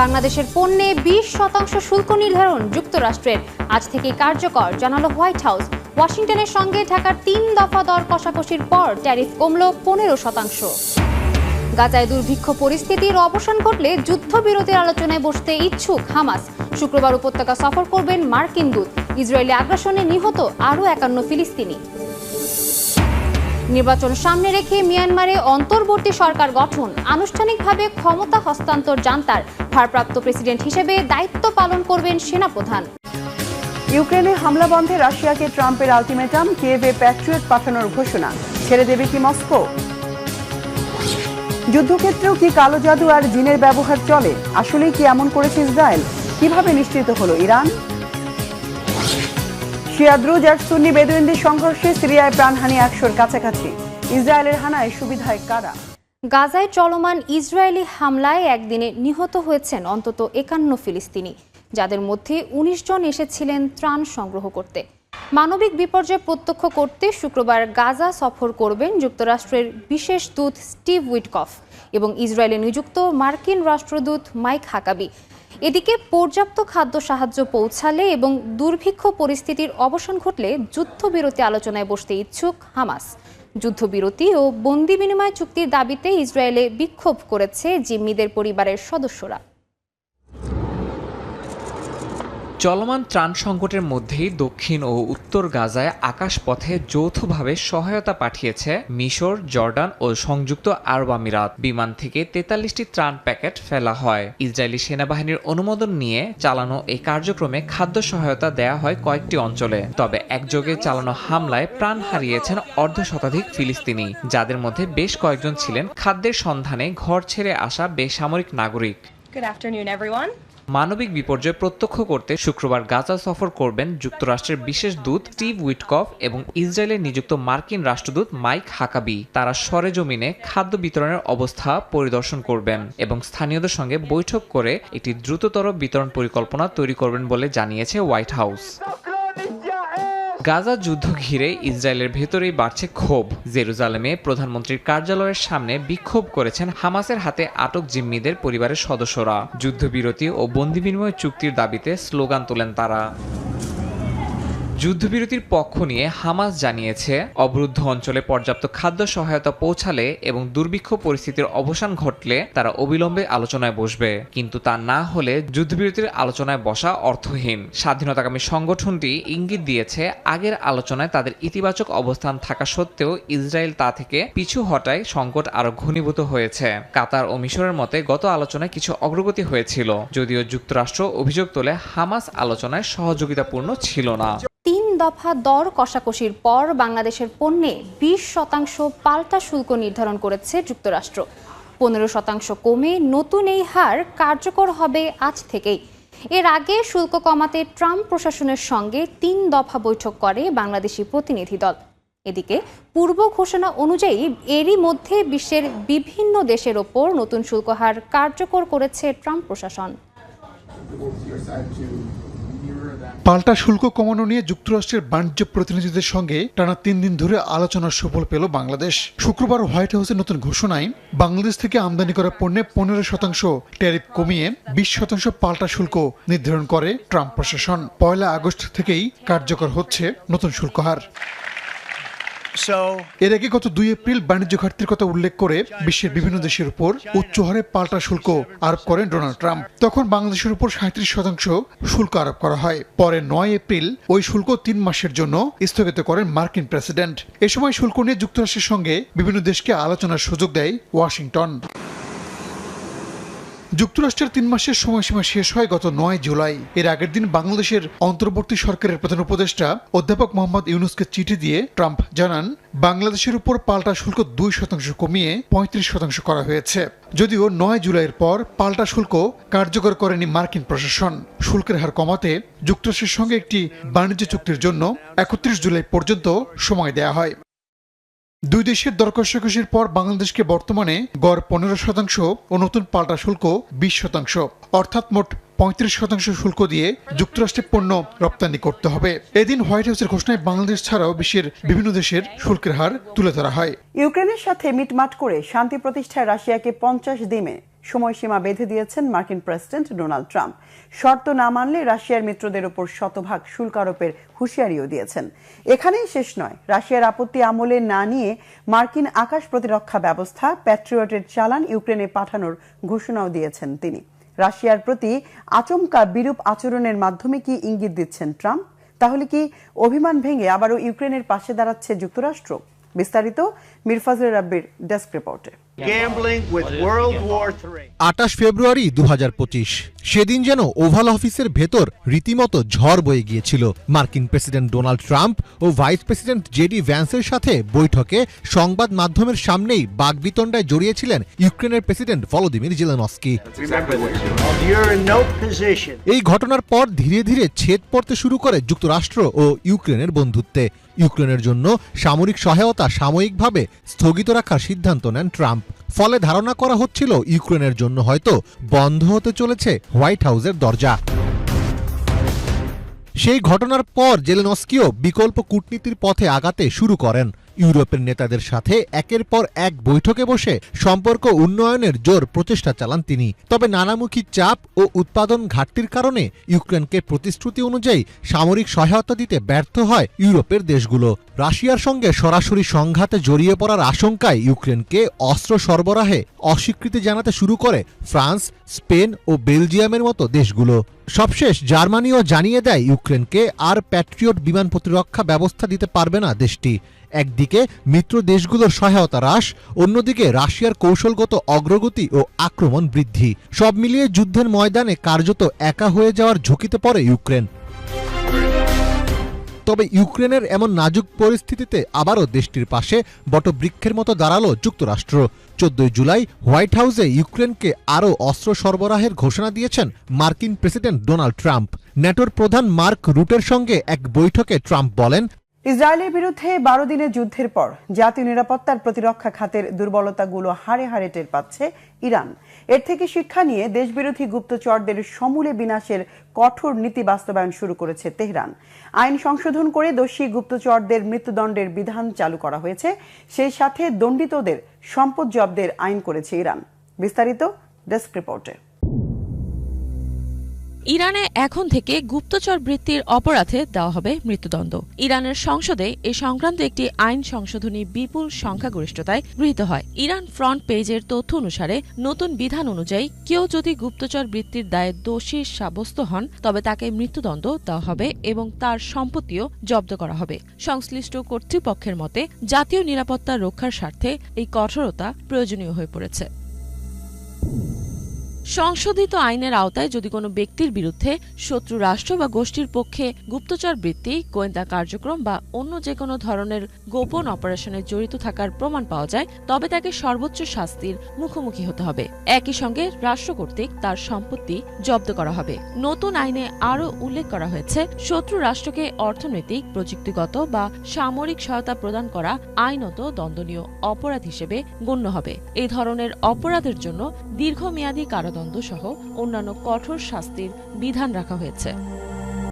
বাংলাদেশের পণ্যে বিশ শতাংশ শুল্ক নির্ধারণ যুক্তরাষ্ট্রের। আজ থেকে কার্যকর, জানালো হোয়াইট হাউস। ওয়াশিংটনের সঙ্গে ঢাকার তিন দফা দর কষাকষির পর ট্যারিফ কমল পনেরো শতাংশ। গাজায় দুর্ভিক্ষ পরিস্থিতির অবসান ঘটলে যুদ্ধবিরতির আলোচনায় বসতে ইচ্ছুক হামাস। শুক্রবার উপত্যকা সফর করবেন মার্কিন দূত। ইসরায়েলি আগ্রাসনে নিহত আরও একান্ন ফিলিস্তিনি। নির্বাচন সামনে রেখে মিয়ানমারে অন্তর্বর্তী সরকার গঠন। আনুষ্ঠানিকভাবে ক্ষমতা হস্তান্তর জান্তার ভারপ্রাপ্ত প্রেসিডেন্ট হিসেবে দায়িত্ব পালন করবেন সেনাপ্রধান। ইউক্রেনে হামলা বন্ধে রাশিয়াকে ট্রাম্পের আলটিমেটাম, কিয়েভে প্যাট্রিয়ট পাঠানোর ঘোষণা। ছেড়ে দেবে কি মস্কো? যুদ্ধক্ষেত্রেও কি কালো জাদু আর জিনের ব্যবহার চলে? আসলেই কি এমন করেছে ইসরায়েল? কীভাবে নিশ্চিত হলো ইরান? শিয়াদ্রুজ আর সুন্নি বেদুইনদের সংঘর্ষে সিরিয়ায় প্রাণহানি একশোর কাছাকাছি। ইসরায়েলের হানায় সুবিধায় কারা? গাজায় চলমান ইসরায়েলি হামলায় একদিনে নিহত হয়েছেন অন্তত একান্ন ফিলিস্তিনি, যাদের মধ্যে ১৯ জন এসেছিলেন ত্রাণ সংগ্রহ করতে। মানবিক বিপর্যয় প্রত্যক্ষ করতে শুক্রবার গাজা সফর করবেন যুক্তরাষ্ট্রের বিশেষ দূত স্টিভ উইটকফ এবং ইসরায়েলে নিযুক্ত মার্কিন রাষ্ট্রদূত মাইক হাকাবি। এদিকে পর্যাপ্ত খাদ্য সাহায্য পৌঁছালে এবং দুর্ভিক্ষ পরিস্থিতির অবসান ঘটলে যুদ্ধবিরতি আলোচনায় বসতে ইচ্ছুক হামাস। যুদ্ধবিরতি ও বন্দি বিনিময় চুক্তির দাবিতে ইসরায়েলে বিক্ষোভ করেছে জিম্মিদের পরিবারের সদস্যরা। চলমান ত্রাণ সংকটের মধ্যেই দক্ষিণ ও উত্তর গাজায় আকাশপথে যৌথভাবে সহায়তা পাঠিয়েছে মিশর জর্ডান ও সংযুক্ত আরব আমিরাত। বিমান থেকে তেতাল্লিশটি ত্রাণ প্যাকেট ফেলা হয়। ইসরায়েলি সেনাবাহিনীর অনুমোদন নিয়ে চালানো এই কার্যক্রমে খাদ্য সহায়তা দেয়া হয় কয়েকটি অঞ্চলে। তবে একযোগে চালানো হামলায় প্রাণ হারিয়েছেন অর্ধ শতাধিক ফিলিস্তিনি যাদের মধ্যে বেশ কয়েকজন ছিলেন। খাদ্যের সন্ধানে ঘর ছেড়ে আসা বেসামরিক নাগরিক। Good afternoon, everyone. মানবিক বিপর্যয় প্রত্যক্ষ করতে শুক্রবার গাজা সফর করবেন যুক্তরাষ্ট্রের বিশেষ দূত স্টিভ উইটকফ এবং ইসরায়েলে নিযুক্ত মার্কিন রাষ্ট্রদূত মাইক হাকাবি। তারা সরেজমিনে খাদ্য বিতরণের অবস্থা পরিদর্শন করবেন এবং স্থানীয়দের সঙ্গে বৈঠক করে একটি দ্রুততর বিতরণ পরিকল্পনা তৈরি করবেন বলে জানিয়েছে হোয়াইট হাউস। গাজা যুদ্ধ ঘিরে ইসরায়েলের ভেতরেই বাড়ছে ক্ষোভ। জেরুজালেমে প্রধানমন্ত্রীর কার্যালয়ের সামনে বিক্ষোভ করেছেন হামাসের হাতে আটক জিম্মিদের পরিবারের সদস্যরা। যুদ্ধবিরতি ও বন্দি বিনিময় চুক্তির দাবিতে স্লোগান তোলেন তারা। যুদ্ধবিরতির পক্ষ নিয়ে হামাস জানিয়েছে, অবরুদ্ধ অঞ্চলে পর্যাপ্ত খাদ্য সহায়তা পৌঁছালে এবং দুর্ভিক্ষ পরিস্থিতির অবসান ঘটলে তারা অবিলম্বে আলোচনায় বসবে। কিন্তু তা না হলে যুদ্ধবিরতির আলোচনায় বসা অর্থহীন। স্বাধীনতাকামী সংগঠনটি ইঙ্গিত দিয়েছে, আগের আলোচনায় তাদের ইতিবাচক অবস্থান থাকা সত্ত্বেও ইসরায়েল তা থেকে পিছু হটায় সংকট আরও ঘনীভূত হয়েছে। কাতার ও মিশরের মতে গত আলোচনায় কিছু অগ্রগতি হয়েছিল, যদিও যুক্তরাষ্ট্র অভিযোগ তোলে হামাস আলোচনায় সহযোগিতাপূর্ণ ছিল না। দফা দর কষাকষির পর বাংলাদেশের পণ্যে বিশ শতাংশ পাল্টা শুল্ক নির্ধারণ করেছে যুক্তরাষ্ট্র। পনেরো শতাংশ কমে নতুন এই হার কার্যকর হবে আজ থেকেই। এর আগে শুল্ক কমাতে ট্রাম্প প্রশাসনের সঙ্গে তিন দফা বৈঠক করে বাংলাদেশি প্রতিনিধি দল। এদিকে পূর্ব ঘোষণা অনুযায়ী এরই মধ্যে বিশ্বের বিভিন্ন দেশের ওপর নতুন শুল্ক হার কার্যকর করেছে ট্রাম্প প্রশাসন। পাল্টা শুল্ক কমানো নিয়ে যুক্তরাষ্ট্রের বাণিজ্য প্রতিনিধিদের সঙ্গে টানা তিন দিন ধরে আলোচনার সফল পেল বাংলাদেশ। শুক্রবার হোয়াইট হাউসের নতুন ঘোষণায় বাংলাদেশ থেকে আমদানি করা পণ্যে পনেরো শতাংশ ট্যারিফ কমিয়ে বিশ শতাংশ পাল্টা শুল্ক নির্ধারণ করে ট্রাম্প প্রশাসন। পয়লা আগস্ট থেকেই কার্যকর হচ্ছে নতুন শুল্ক হার। এর আগে গত দুই এপ্রিল বাণিজ্য ঘাটতির কথা উল্লেখ করে বিশ্বের বিভিন্ন দেশের উপর উচ্চ হারে পাল্টা শুল্ক আরোপ করেন ডোনাল্ড ট্রাম্প। তখন বাংলাদেশের উপর সাঁত্রিশ শতাংশ শুল্ক আরোপ করা হয়। পরে নয় এপ্রিল ওই শুল্ক তিন মাসের জন্য স্থগিত করেন মার্কিন প্রেসিডেন্ট। এ সময় শুল্ক নিয়ে যুক্তরাষ্ট্রের সঙ্গে বিভিন্ন দেশকে আলোচনার সুযোগ দেয় ওয়াশিংটন। যুক্তরাষ্ট্রের তিন মাসের সময়সীমা শেষ হয় গত নয় জুলাই। এর আগের দিন বাংলাদেশের অন্তর্বর্তী সরকারের প্রধান উপদেষ্টা অধ্যাপক মোহাম্মদ ইউনুসকে চিঠি দিয়ে ট্রাম্প জানান, বাংলাদেশের উপর পাল্টা শুল্ক দুই শতাংশ কমিয়ে পঁয়ত্রিশ শতাংশ করা হয়েছে। যদিও নয় জুলাইয়ের পর পাল্টা শুল্ক কার্যকর করেনি মার্কিন প্রশাসন। শুল্কের হার কমাতে যুক্তরাষ্ট্রের সঙ্গে একটি বাণিজ্য চুক্তির জন্য একত্রিশ জুলাই পর্যন্ত সময় দেয়া হয়। দুই দেশের দর কষাকষির পর বাংলাদেশকে বর্তমানে গড় পনেরো শতাংশ ও নতুন পাল্টা শুল্ক বিশ শতাংশ, অর্থাৎ মোট পঁয়ত্রিশ শতাংশ শুল্ক দিয়ে যুক্তরাষ্ট্রে পণ্য রপ্তানি করতে হবে। এদিন হোয়াইট হাউসের ঘোষণায় বাংলাদেশ ছাড়াও বিশ্বের বিভিন্ন দেশের শুল্কের হার তুলে ধরা হয়। ইউক্রেনের সাথে মিটমাট করে শান্তি প্রতিষ্ঠায় রাশিয়াকে পঞ্চাশ দিনে সময়সীমা বেঁধে দিয়েছেন মার্কিন প্রেসিডেন্ট ডোনাল্ড ট্রাম্প। শর্ত না মানলে রাশিয়ার মিত্রদের উপর শতভাগ শুল্ক আরোপের হুঁশিয়ারিও দিয়েছেন। এখানেই শেষ নয়। রাশিয়ার আপত্তি আমলে না নিয়ে মার্কিন আকাশ প্রতিরক্ষা ব্যবস্থা, প্যাট্রিয়টের চালান ইউক্রেনে পাঠানোর ঘোষণাও দিয়েছেন তিনি। রাশিয়ার প্রতি আচমকা বিরূপ আচরণের মাধ্যমে কি ইঙ্গিত দিচ্ছেন ট্রাম্প? তাহলে কি অভিমান ভেঙে আবারও ইউক্রেনের পাশে দাঁড়াচ্ছে যুক্তরাষ্ট্র? বিস্তারিত মিরফাজুল রাব্বির ডেস্ক রিপোর্টে। Gambling with World War আটাশ ফেব্রুয়ারি দু হাজার পঁচিশ। সেদিন যেন ওভাল অফিসের ভেতর রীতিমতো ঝড় বয়ে গিয়েছিল। মার্কিন প্রেসিডেন্ট ডোনাল্ড ট্রাম্প ও ভাইস প্রেসিডেন্ট জেডি ভ্যান্সের সাথে বৈঠকে সংবাদ মাধ্যমের সামনেই বাগবিতণ্ডায় জড়িয়েছিলেন ইউক্রেনের প্রেসিডেন্ট ভলোদিমির জেলেনস্কি। এই ঘটনার পর ধীরে ধীরে ছেদ পড়তে শুরু করে যুক্তরাষ্ট্র ও ইউক্রেনের বন্ধুত্বে। ইউক্রেনের জন্য সামরিক সহায়তা সাময়িকভাবে স্থগিত রাখার সিদ্ধান্ত নেন ট্রাম্প। ফলে ধারণা করা হচ্ছিল ইউক্রেনের জন্য হয়তো বন্ধ হতে চলেছে হোয়াইট হাউসের দরজা। সেই ঘটনার পর জেলেনস্কিও বিকল্প কূটনীতির পথে আগাতে শুরু করেন। ইউরোপের নেতাদের সাথে একের পর এক বৈঠকে বসে সম্পর্ক উন্নয়নের জোর প্রচেষ্টা চালান তিনি। তবে নানামুখী চাপ ও উৎপাদন ঘাটতির কারণে ইউক্রেনকে প্রতিশ্রুতি অনুযায়ী সামরিক সহায়তা দিতে ব্যর্থ হয় ইউরোপের দেশগুলো। রাশিয়ার সঙ্গে সরাসরি সংঘাতে জড়িয়ে পড়ার আশঙ্কায় ইউক্রেনকে অস্ত্র সরবরাহে অস্বীকৃতি জানাতে শুরু করে ফ্রান্স, স্পেন ও বেলজিয়ামের মতো দেশগুলো। সবশেষ জার্মানিও জানিয়ে দেয় ইউক্রেনকে আর প্যাট্রিয়ট বিমান প্রতিরক্ষা ব্যবস্থা দিতে পারবে না দেশটি। একদিকে মিত্র দেশগুলোর সহায়তা হ্রাস, অন্যদিকে রাশিয়ার কৌশলগত অগ্রগতি ও আক্রমণ বৃদ্ধি। সব মিলিয়ে যুদ্ধের ময়দানে কার্যত একা হয়ে যাওয়ার ঝুঁকিতে পড়ে ইউক্রেন। তবে ইউক্রেনের এমন নাজুক পরিস্থিতিতে আবারও দেশটির পাশে বটবৃক্ষের মতো দাঁড়াল যুক্তরাষ্ট্র। চোদ্দই জুলাই হোয়াইট হাউসে ইউক্রেনকে আরও অস্ত্র সরবরাহের ঘোষণা দিয়েছেন মার্কিন প্রেসিডেন্ট ডোনাল্ড ট্রাম্প। ন্যাটোর প্রধান মার্ক রুটের সঙ্গে এক বৈঠকে ট্রাম্প বলেন ইসরায়েলের বিরুদ্ধে বারো দিনের যুদ্ধের পর জাতীয় নিরাপত্তার প্রতিরক্ষা খাতের দুর্বলতাগুলো হাড়ে হাড়ে টের পাচ্ছে ইরান। এর থেকে শিক্ষা নিয়ে দেশবিরোধী গুপ্তচরদের সমূলে বিনাশের কঠোর নীতি বাস্তবায়ন শুরু করেছে তেহরান। আইন সংশোধন করে দোষী গুপ্তচরদের মৃত্যুদণ্ডের বিধান চালু করা হয়েছে। সেই সাথে দণ্ডিতদের সম্পদ জব্দের আইন করেছে ইরান। বিস্তারিত ডেস্ক রিপোর্টে। ইরানে এখন থেকে গুপ্তচর বৃত্তির অপরাধে দেওয়া হবে মৃত্যুদণ্ড। ইরানের সংসদে এ সংক্রান্ত একটি আইন সংশোধনী বিপুল সংখ্যাগরিষ্ঠতায় গৃহীত হয়। ইরান ফ্রন্ট পেজের তথ্য অনুসারে, নতুন বিধান অনুযায়ী কেউ যদি গুপ্তচর বৃত্তির দায়ে দোষী সাব্যস্ত হন, তবে তাকে মৃত্যুদণ্ড দেওয়া হবে এবং তার সম্পত্তিও জব্দ করা হবে। সংশ্লিষ্ট কর্তৃপক্ষের মতে, জাতীয় নিরাপত্তা রক্ষার স্বার্থে এই কঠোরতা প্রয়োজনীয় হয়ে পড়েছে। সংশোধিত আইনের আওতায় যদি কোনো ব্যক্তির বিরুদ্ধে শত্রু রাষ্ট্র বা গোষ্ঠীর পক্ষে গুপ্তচর বৃত্তি, গোয়েন্দা কার্যক্রম বা অন্য যে কোনো ধরনের গোপন অপারেশনে জড়িত থাকার প্রমাণ পাওয়া যায়, তবে তাকে সর্বোচ্চ শাস্তির মুখোমুখি হতে হবে। একই সঙ্গে রাষ্ট্র কর্তৃক তার সম্পত্তি জব্দ করা হবে। নতুন আইনে আরও উল্লেখ করা হয়েছে, শত্রু রাষ্ট্রকে অর্থনৈতিক, প্রযুক্তিগত বা সামরিক সহায়তা প্রদান করা আইনত দণ্ডনীয় অপরাধ হিসেবে গণ্য হবে। এই ধরনের অপরাধের জন্য দীর্ঘমেয়াদী কারাদণ্ড সহ অন্যান্য কঠোর শাস্তির বিধান রাখা হয়েছে।